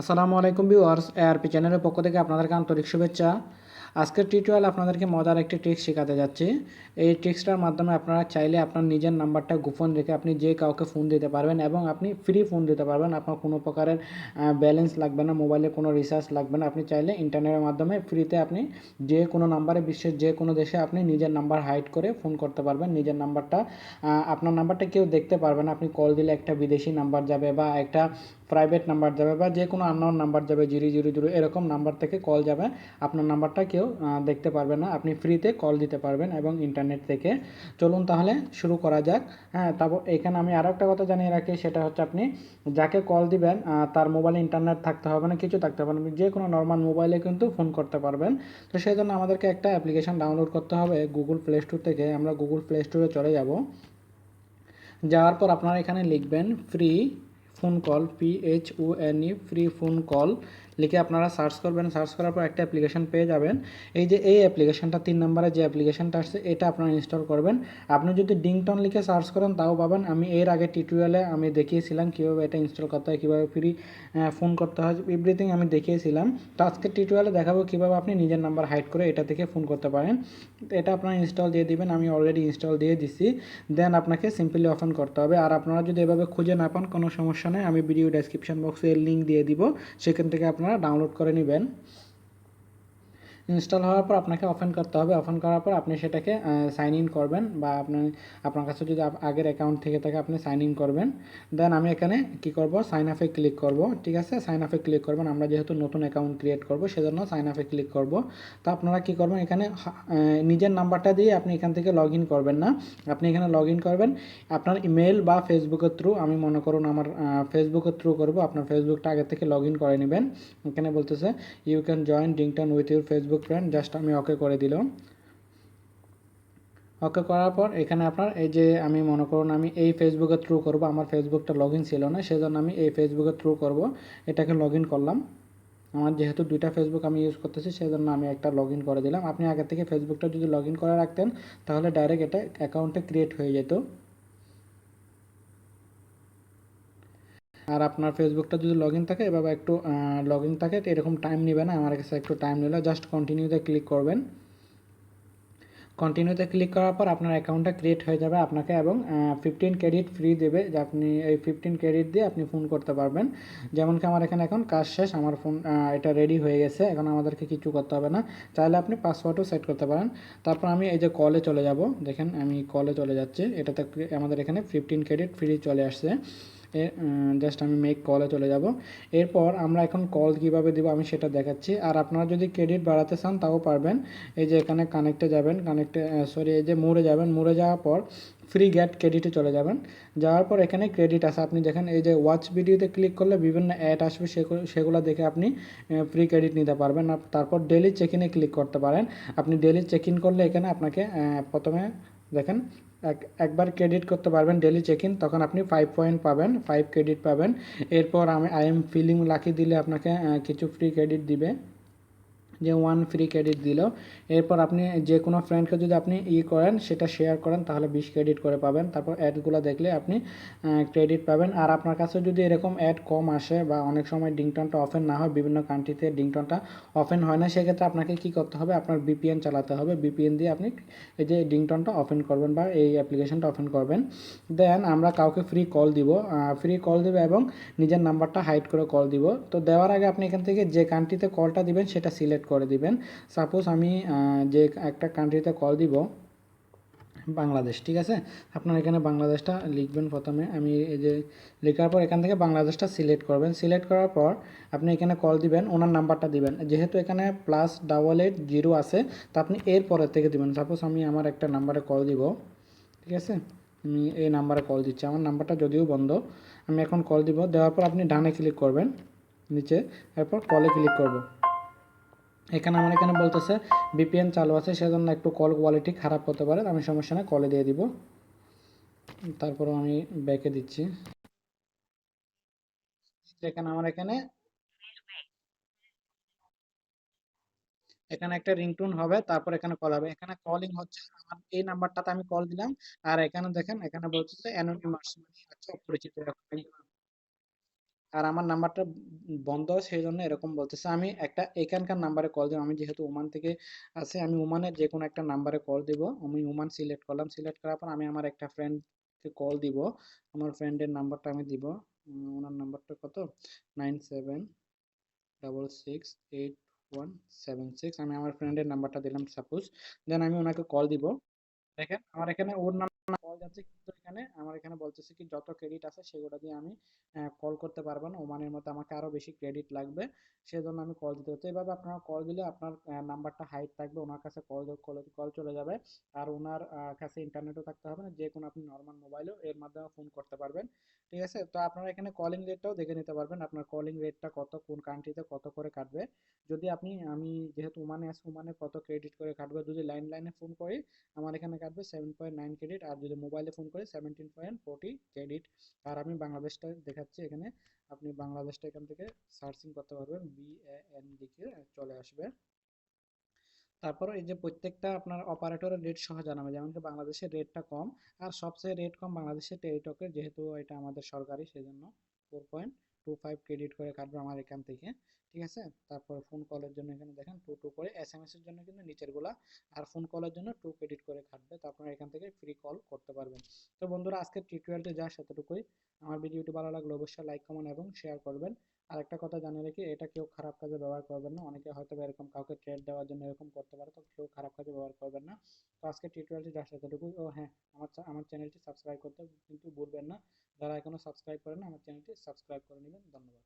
আসসালামু আলাইকুম viewers ARP চ্যানেলের পক্ষ থেকে আপনাদেরকে আন্তরিক শুভেচ্ছা। আজকের টিউটোরিয়াল আপনাদেরকে মজার একটি ট্রিক্স শেখাতে যাচ্ছি। এই ট্রিক্সটার মাধ্যমে আপনারা চাইলে আপনার নিজের নাম্বারটা গোপন রেখে আপনি যে কাউকে ফোন দিতে পারবেন এবং আপনি ফ্রি ফোন দিতে পারবেন। আপনার কোনো প্রকারের ব্যালেন্স লাগবে না মোবাইলে কোনো রিচার্জ লাগবে না। আপনি চাইলে ইন্টারনেটের মাধ্যমে ফ্রিতে আপনি যে কোনো নাম্বারে, বিশ্বের যে কোনো দেশে আপনি নিজের নাম্বার হাইড করে ফোন করতে পারবেন। নিজের নাম্বারটা আপনার নাম্বারটা কেউ দেখতে পারবে না। আপনি কল দিলে একটা বিদেশি নাম্বার যাবে বা একটা প্রাইভেট নাম্বার যাবে বা যে কোনো আননোন নাম্বার যাবে জিরো জিরো জিরো এরকম নাম্বার থেকে কল যাবে। আপনার নাম্বারটা কেউ দেখতে পারবে না। আপনি ফ্রিতে কল দিতে পারবেন এবং ইন্টারনেট থেকে। চলুন তাহলে শুরু করা যাক। হ্যাঁ তারপর এখানে আমি আরও একটা কথা জানিয়ে রাখি, সেটা হচ্ছে আপনি যাকে কল দিবেন তার মোবাইলে ইন্টারনেট থাকতে হবে না, কিছু থাকতে হবে না। যে কোনো নর্মাল মোবাইলে কিন্তু ফোন করতে পারবেন। তো সেই জন্য আমাদেরকে একটা অ্যাপ্লিকেশন ডাউনলোড করতে হবে গুগল প্লে স্টোর থেকে। আমরা গুগল প্লে স্টোরে চলে যাব। যাওয়ার পর আপনারা এখানে লিখবেন free phone call P H O N E free phone call লিখে আপনারা সার্চ করবেন সার্চ করার পর একটা অ্যাপ্লিকেশন পেয়ে যাবেন। এই যে এই অ্যাপ্লিকেশনটা তিন নম্বরে যে অ্যাপ্লিকেশনটা আসছে, এটা আপনারা ইনস্টল করবেন। আপনি যদি ডিংটন লিখে সার্চ করেন, তাও পাবেন। আমি এর আগে টিউটোরিয়ালে আমি দেখিয়েছিলাম কীভাবে এটা ইনস্টল করতে হয়, কীভাবে ফ্রি ফোন করতে হয় এভরিথিং আমি দেখিয়েছিলাম। তো আজকে টিউটোরিয়ালে দেখাবো কীভাবে আপনি নিজের নাম্বার হাইড করে এটা থেকে ফোন করতে পারেন। এটা আপনারা ইনস্টল দিয়ে দিবেন, আমি অলরেডি ইনস্টল দিয়ে দিছি। দেন আপনাকে সিম্পলি ওপেন করতে হবে। আর আপনারা যদি এভাবে খুঁজে না পান, কোনো সমস্যা নেই। আমি ভিডিও ডেসক্রিপশন বক্সে লিঙ্ক দিয়ে দিব। সেখান থেকে আপনারা ডাউনলোড করে নেবেন। ইনস্টল হওয়ার পর আপনাকে ওপেন করতে হবে। ওপেন করার পর আপনি সেটাকে সাইন ইন করবেন বা আপনার আপনার কাছে যদি আগের অ্যাকাউন্ট থেকে থাকে, আপনি সাইন ইন করবেন। দেন আমি এখানে কি করব? সাইন আপে ক্লিক করব। ঠিক আছে? সাইন আপে ক্লিক করবেন। আমরা যেহেতু নতুন অ্যাকাউন্ট ক্রিয়েট করব, সেজন্য সাইন আপে ক্লিক করব। তো আপনারা কি করবেন? এখানে নিজের নাম্বারটা দিয়ে আপনি এখান থেকে লগ ইন করবেন না। আপনি এখানে লগ ইন করবেন। আপনার ইমেল বা ফেসবুকের থ্রু আমি মনে করুন আমার ফেসবুকের থ্রু করব। আপনার ফেসবুকটা আগে থেকে লগ ইন করে নেবেন। এখানে বলতেছে you can join Dingtone with your Facebook friend just আমি ওকে করে দিলাম। ওকে করার পর এখানে আপনার এই যে আমি মনে করুন আমি এই ফেসবুকের থ্রু করব, আমার ফেসবুকটা লগ ছিল না, সেজন্য আমি এই ফেসবুকের থ্রু করব, এটাকে লগ করলাম। আমার যেহেতু দুইটা ফেসবুক আমি ইউজ করতেছি সেই জন্য আমি একটা লগ করে দিলাম। আপনি আগে থেকে ফেসবুকটা যদি লগ করে রাখতেন, তাহলে ডাইরেক্ট এটা অ্যাকাউন্টে ক্রিয়েট হয়ে যেত। আর আপনার ফেসবুকটা যদি লগ ইন থাকে, এভাবে একটু লগ ইন থাকে, তো এরকম টাইম নেবে না। আমার কাছে একটু টাইম নিল জাস্ট কন্টিনিউতে ক্লিক করবেন। কন্টিনিউতে ক্লিক করার পর আপনার অ্যাকাউন্টটা ক্রিয়েট হয়ে যাবে আপনাকে এবং ফিফটিন ক্রেডিট ফ্রি দেবে যে আপনি এই ফিফটিন ক্রেডিট দিয়ে আপনি ফোন করতে পারবেন। যেমন কি আমার এখানে এখন কাজ শেষ, আমার ফোন এটা রেডি হয়ে গেছে। এখন আমাদেরকে কিছু করতে হবে না। চাইলে আপনি পাসওয়ার্ডও সেট করতে পারেন। তারপর আমি এই যে কলে চলে যাব। দেখেন আমি কলে চলে যাচ্ছি। এটাতে আমাদের এখানে ফিফটিন ক্রেডিট ফ্রি চলে আসছে। জাস্ট আমি মেক কলে চলে যাব। এরপর আমরা এখন কল কীভাবে দিব আমি সেটা দেখাচ্ছি। আর আপনারা যদি ক্রেডিট বাড়াতে চান তাও পারবেন। এই যে এখানে কানেক্টে যাবেন কানেক্টে সরি এই যে মোড়ে যাবেন, মোড়ে যাওয়ার পর ফ্রি গ্যাট ক্রেডিটে চলে যাবেন। যাওয়ার পর এখানে ক্রেডিট আছে। আপনি দেখেন এই যে ওয়াচ ভিডিওতে ক্লিক করলে বিভিন্ন অ্যাড আসবে সেগুলো দেখে আপনি ফ্রি ক্রেডিট নিতে পারবেন। তারপর ডেলি চেক ইনে ক্লিক করতে পারেন। আপনি ডেলি চেক ইন করলে এখানে আপনাকে প্রথমে দেখেন, এক, একবার ক্রেডিট করতে পারবেন ডেলি চেক ইন তখন আপনি ফাইভ পয়েন্ট পাবেন ফাইভ ক্রেডিট পাবেন। এরপর আমি আই এম ফিলিং লাকি দিলে আপনাকে কিছু ফ্রি ক্রেডিট দিবে। যে ওয়ান ফ্রি ক্রেডিট দিল। এরপর আপনি যে কোনো ফ্রেন্ডকে যদি আপনি ই করেন, সেটা শেয়ার করেন, তাহলে বিশ ক্রেডিট করে পাবেন। তারপর অ্যাডগুলো দেখলে আপনি ক্রেডিট পাবেন। আর আপনার কাছে যদি এরকম অ্যাড কম আসে বা অনেক সময় ডিংটনটা অফেন না হয়, বিভিন্ন কান্ট্রিতে ডিংটনটা অফেন হয় না, সেক্ষেত্রে আপনাকে কি করতে হবে? আপনার বিপিএন চালাতে হবে। বিপিএন দিয়ে আপনি এই যে ডিংটনটা অফেন করবেন বা এই অ্যাপ্লিকেশনটা অফেন করবেন। দেন আমরা কাউকে ফ্রি কল দিব। ফ্রি কল দিব এবং নিজের নাম্বারটা হাইড করে কল দিব। তো দেওয়ার আগে আপনি এখান থেকে যে কান্ট্রিতে কলটা দিবেন, সেটা সিলেক্ট করে দিবেন। সাপোজ আমি যে একটা কান্ট্রিতে কল দিব, বাংলাদেশ, ঠিক আছে? আপনার এখানে বাংলাদেশটা লিখবেন প্রথমে। আমি এই যে লেখার পর এখান থেকে বাংলাদেশটা সিলেক্ট করবেন। সিলেক্ট করার পর আপনি এখানে কল দিবেন, ওনার নাম্বারটা দিবেন। যেহেতু এখানে প্লাস ডাবল এইট জিরো আছে, তা আপনি এর পরের থেকে দিবেন। সাপোজ আমি আমার একটা নাম্বারে কল দিব, ঠিক আছে? আমি এই নাম্বারে কল দিচ্ছি। আমার নাম্বারটা যদিও বন্ধ, আমি এখন কল দিব। দেওয়ার পর আপনি ডানে ক্লিক করবেন, নিচে। এরপর কলে ক্লিক করব। এখানে আমার এখানে বলতেছে বিপিএন চালু আছে, সেজন্য একটু কল কোয়ালিটি খারাপ হতে পারে, আমি সমস্যা না কলে দিয়ে দিব। তারপরও আমি ব্যাকে দিচ্ছি। এখানে আমার এখানে এখানে একটা রিংটোন হবে, তারপর এখানে কল হবে। এখানে কলিং হচ্ছে, আমার এই নাম্বারটাতে আমি কল দিলাম, আর এখানে দেখেন, এখানে বলতেছে অ্যানোনিমাস মানে হচ্ছে অপরিচিত আর আমার নাম্বারটা বন্ধ সেই জন্য এরকম বলতেছে। আমি একটা এখানকার নাম্বারে কল দিব। আমি যেহেতু ওমান থেকে আছি, আমি ওমানের যে কোনো একটা নাম্বারে কল দিব। আমি ওমান সিলেক্ট করলাম। সিলেক্ট করার পর আমি আমার একটা ফ্রেন্ডকে কল দিব। আমার ফ্রেন্ডের নাম্বারটা আমি দিব। ওনার নাম্বারটা কত? Nine seven double six eight one seven six আমি আমার ফ্রেন্ডের নাম্বারটা দিলাম সাপোজ দেন আমি ওনাকে কল দিব। দেখেন, আমার এখানে ওর নাম যাচ্ছে কিন্তু এখানে আমার এখানে বলতেছে কি যত ক্রেডিট আছে সেগুলো দিয়ে আমি কল করতে পারব না। ওমানের মতো আমাকে আরও বেশি ক্রেডিট লাগবে। সেজন্য আমি কল দিতে হচ্ছে এভাবে আপনারা কল দিলে আপনার নাম্বারটা হাইড থাকবে। ওনার কাছে কল কল চলে যাবে। আর ওনার কাছে ইন্টারনেটও থাকতে হবে না। যে কোনো আপনি নর্মাল মোবাইলেও এর মাধ্যমে ফোন করতে পারবেন। ঠিক আছে? তো আপনারা এখানে কলিং রেটটাও দেখে নিতে পারবেন। আপনার কলিং রেটটা কত, কোন কান্ট্রিতে কত করে কাটবে। যদি আপনি, আমি যেহেতু ওমানে আছি, ওমানে কত ক্রেডিট করে কাটবে? যদি লাইন লাইনে ফোন করি, আমার এখানে কাটবে সেভেন পয়েন্ট নাইন ক্রেডিট আর যদি মোবাইলে ফোন করে সেভেন্টিন পয়েন্ট ফোরটি ক্রেডিট আর আমি বাংলাদেশটা দেখাচ্ছি এখানে। আপনি বাংলাদেশটা এখান থেকে সার্চিং করতে পারবেন। বি এ এন লিখে চলে আসবে। তারপরে এই যে প্রত্যেকটা আপনার অপারেটরের রেট সহ জানাবে। যেমন কি বাংলাদেশের রেটটা কম। আর সবচেয়ে রেট কম বাংলাদেশের টেলিটকের যেহেতু এটা আমাদের সরকারি, সেজন্য four point two five credit করে কাটবে আমার এখান থেকে, ঠিক আছে? তারপর ফোন কলের জন্য এখানে দেখেন টু টু করে এস এম এর জন্য কিন্তু নিচেরগুলা, আর ফোন কলের জন্য টু ক্রেডিট করে কাটবে, তো আপনারা এখান থেকে ফ্রি কল করতে পারবেন। তো বন্ধুরা, আজকের টিউটোরিয়ালটি যা সেতটুকুই আমার ভিডিওটি ভালো লাগলে অবশ্যই লাইক কমেন্ট এবং শেয়ার করবেন। আর একটা কথা জানিয়ে রাখি, এটা কেউ খারাপ কাজে ব্যবহার করবেন না। অনেকে হয়তো এরকম কাউকে ট্রেড দেওয়ার জন্য এরকম করতে পারে, তো কেউ খারাপ কাজে ব্যবহার করবেন না। তো আজকে টিউটোরিয়ালটি যা সেতটুকুই ও হ্যাঁ আমার আমার চ্যানেলটি সাবস্ক্রাইব করতে কিন্তু ভুলবেন না। যারা এখনও সাবস্ক্রাইব করেন, আমার চ্যানেলটি সাবস্ক্রাইব করে নেবেন। ধন্যবাদ।